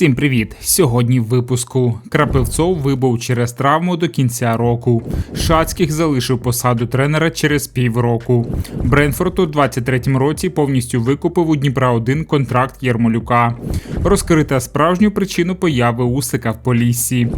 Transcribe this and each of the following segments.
Всім привіт! Сьогодні в випуску Крапивцов вибув через травму до кінця року. Шацьких залишив посаду тренера через півроку. Бренфорд у 23-му році повністю викупив у Дніпра 1 контракт Єрмолюка. Розкрита справжню причину появи Усика в Поліссі.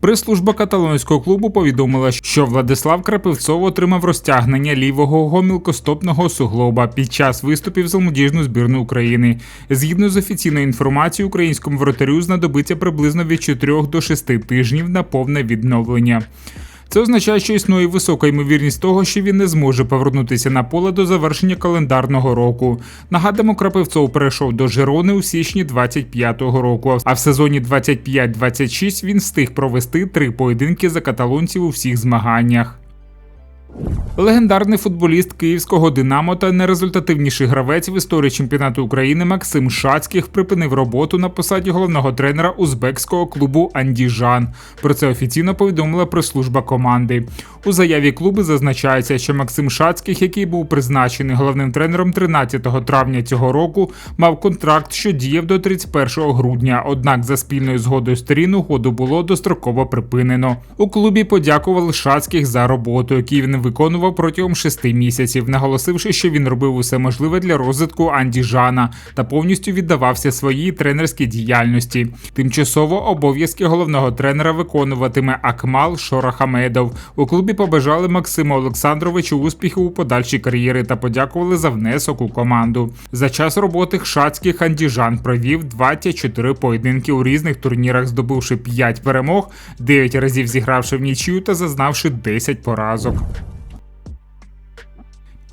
Прес-служба каталонського клубу повідомила, що Владислав Крапивцов отримав розтягнення лівого гомілкостопного суглоба під час виступів за молодіжну збірну України. Згідно з офіційною інформацією, українському воротарю знадобиться приблизно від 4 до 6 тижнів на повне відновлення. Це означає, що існує висока ймовірність того, що він не зможе повернутися на поле до завершення календарного року. Нагадаємо, Крапивцов перейшов до Жерони у січні 25-го року. А в сезоні 25-26 він встиг провести три поєдинки за каталонців у всіх змаганнях. Легендарний футболіст київського Динамо та найрезультативніший гравець в історії чемпіонату України Максим Шацьких припинив роботу на посаді головного тренера узбекського клубу Андіжан. Про це офіційно повідомила прес-служба команди. У заяві клубу зазначається, що Максим Шацьких, який був призначений головним тренером 13 травня цього року, мав контракт, що діяв до 31 грудня. Однак за спільною згодою сторін угоду було достроково припинено. У клубі подякували Шацьких за роботу, яку він виконував протягом шести місяців, наголосивши, що він робив усе можливе для розвитку Андіжана та повністю віддавався своїй тренерській діяльності. Тимчасово обов'язки головного тренера виконуватиме Акмал Шорахамедов. У клубі побажали Максиму Олександровичу успіхів у подальшій кар'єри та подякували за внесок у команду. За час роботи Хшацьких Андіжан провів 24 поєдинки у різних турнірах, здобувши 5 перемог, 9 разів зігравши в нічию та зазнавши 10 поразок.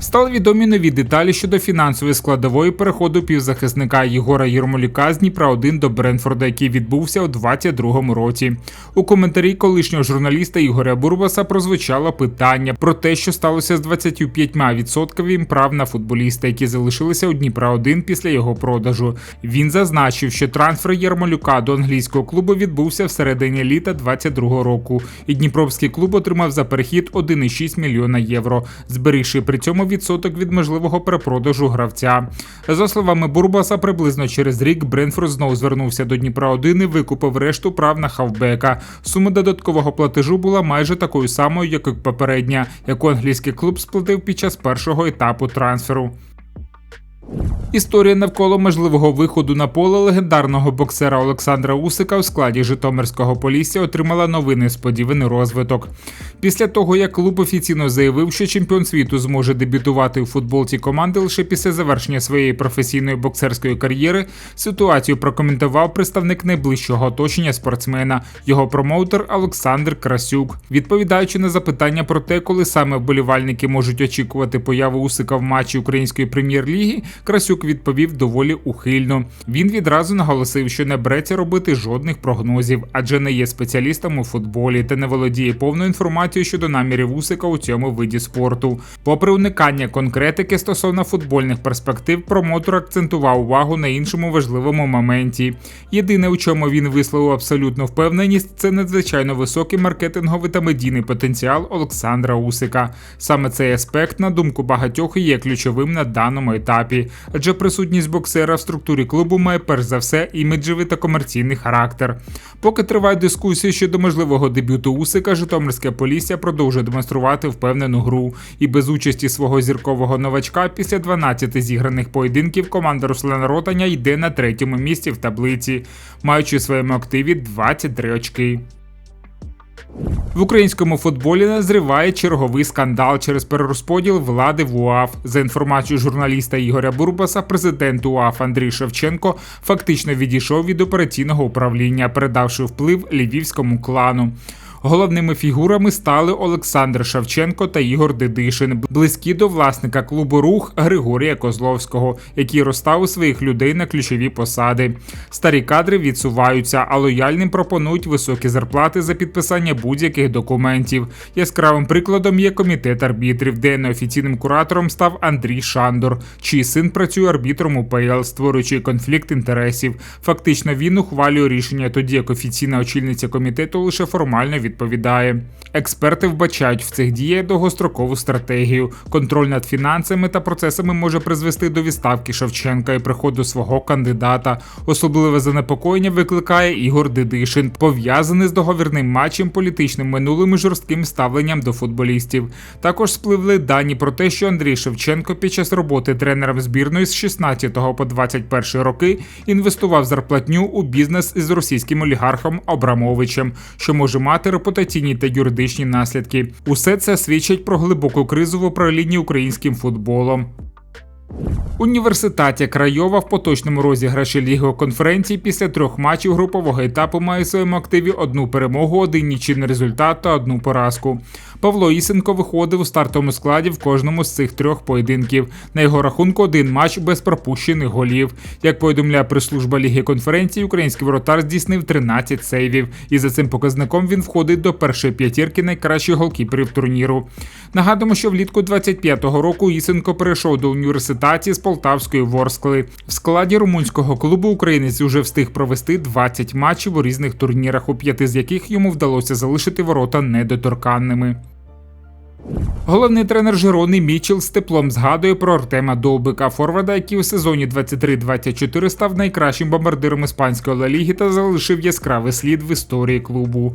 Стали відомі нові деталі щодо фінансової складової переходу півзахисника Єгора Єрмоліка з Дніпра 1 до Бренфорда, який відбувся у 2022 році. У коментарі колишнього журналіста Ігоря Бурбаса прозвучало питання про те, що сталося з 25% прав на футболіста, які залишилися у Дніпра 1 після його продажу. Він зазначив, що трансфер Єрмолюка до англійського клубу відбувся в середині літа 2022 року, і Дніпровський клуб отримав за перехід 1,6 мільйона євро, зберігши при цьому відсоток від можливого перепродажу гравця. За словами Бурбаса, приблизно через рік Бренфорд знову звернувся до Дніпра 1 і викупив решту прав на хавбека. Сума додаткового платежу була майже такою самою, як і попередня, яку англійський клуб сплатив під час першого етапу трансферу. Історія навколо можливого виходу на поле легендарного боксера Олександра Усика в складі Житомирського полісся отримала новий несподіваний розвиток. Після того, як клуб офіційно заявив, що чемпіон світу зможе дебютувати у футболці команди лише після завершення своєї професійної боксерської кар'єри, ситуацію прокоментував представник найближчого оточення спортсмена, його промоутер Олександр Красюк. Відповідаючи на запитання про те, коли саме вболівальники можуть очікувати появу Усика в матчі Української прем'єр-ліги, Красюк відповів доволі ухильно. Він відразу наголосив, що не береться робити жодних прогнозів, адже не є спеціалістом у футболі та не володіє повною інформацією щодо намірів Усика у цьому виді спорту. Попри уникання конкретики стосовно футбольних перспектив, промотор акцентував увагу на іншому важливому моменті. Єдине, у чому він висловив абсолютну впевненість, це надзвичайно високий маркетинговий та медійний потенціал Олександра Усика. Саме цей аспект, на думку багатьох, є ключовим на даному етапі адже присутність боксера в структурі клубу має перш за все іміджевий та комерційний характер. Поки тривають дискусії щодо можливого дебюту Усика, Житомирське Полісся продовжує демонструвати впевнену гру. І без участі свого зіркового новачка після 12 зіграних поєдинків команда Руслана Ротаня йде на третьому місці в таблиці, маючи в своєму активі 23 очки. В українському футболі назріває черговий скандал через перерозподіл влади в УАФ. За інформацією журналіста Ігоря Бурбаса, президент УАФ Андрій Шевченко фактично відійшов від операційного управління, передавши вплив львівському клану. Головними фігурами стали Олександр Шевченко та Ігор Дедишин, близькі до власника клубу рух Григорія Козловського, який розставив своїх людей на ключові посади. Старі кадри відсуваються, а лояльним пропонують високі зарплати за підписання будь-яких документів. Яскравим прикладом є комітет арбітрів, де неофіційним куратором став Андрій Шандор, чий син працює арбітром УПЛ, створюючи конфлікт інтересів. Фактично він ухвалює рішення, тоді як офіційна очільниця комітету лише формально відповідає. Експерти вбачають в цих діях довгострокову стратегію. Контроль над фінансами та процесами може призвести до відставки Шевченка і приходу свого кандидата. Особливе занепокоєння викликає Ігор Дедишин, пов'язаний з договірним матчем, політичним минулим і жорстким ставленням до футболістів. Також спливли дані про те, що Андрій Шевченко під час роботи тренером збірної з 16 по 21 роки інвестував зарплатню у бізнес із російським олігархом Абрамовичем, що може мати репутаційні та юридичні наслідки. Усе це свідчить про глибоку кризу в управлінні українським футболом. Університаті Крайова в поточному розіграші Ліги конференції після трьох матчів групового етапу має в своєму активі одну перемогу, один нічийний результат та одну поразку. Павло Ісенко виходив у стартовому складі в кожному з цих трьох поєдинків. На його рахунку один матч без пропущених голів. Як повідомляє прес-служба Ліги конференції, український воротар здійснив 13 сейвів, і за цим показником він входить до першої п'ятірки найкращих голкіперів турніру. Нагадуємо, що влітку 25-го року Ісенко перейшов до університаті з Полтавської Ворскли. В складі румунського клубу українець уже встиг провести 20 матчів у різних турнірах, у п'яти з яких йому вдалося залишити ворота недоторканними. Головний тренер Жирони Мічел з теплом згадує про Артема Довбика, форварда, який у сезоні 23-24 став найкращим бомбардиром іспанської Ла Ліги та залишив яскравий слід в історії клубу.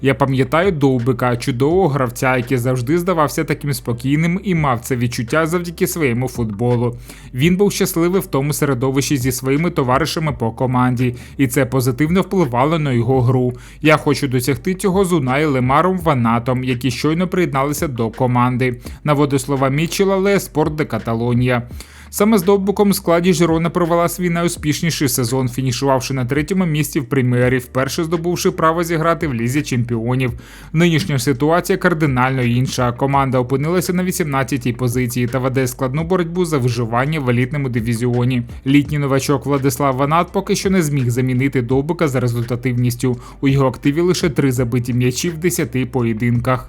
Я пам'ятаю Довбика, чудового гравця, який завжди здавався таким спокійним і мав це відчуття завдяки своєму футболу. Він був щасливий в тому середовищі зі своїми товаришами по команді, і це позитивно впливало на його гру. Я хочу досягти цього з Унай Лемаром Ванатом, які щойно приєдналися до команди. Наводить слова Мічела Ле Спорт де Каталонія. Саме з довбуком у складі Жирона провела свій найуспішніший сезон, фінішувавши на третьому місці в прем'єрі, вперше здобувши право зіграти в лізі чемпіонів. Нинішня ситуація кардинально інша. Команда опинилася на 18-й позиції та веде складну боротьбу за виживання в елітному дивізіоні. Літній новачок Владислав Ванат поки що не зміг замінити довбука за результативністю. У його активі лише три забиті м'ячі в 10 поєдинках.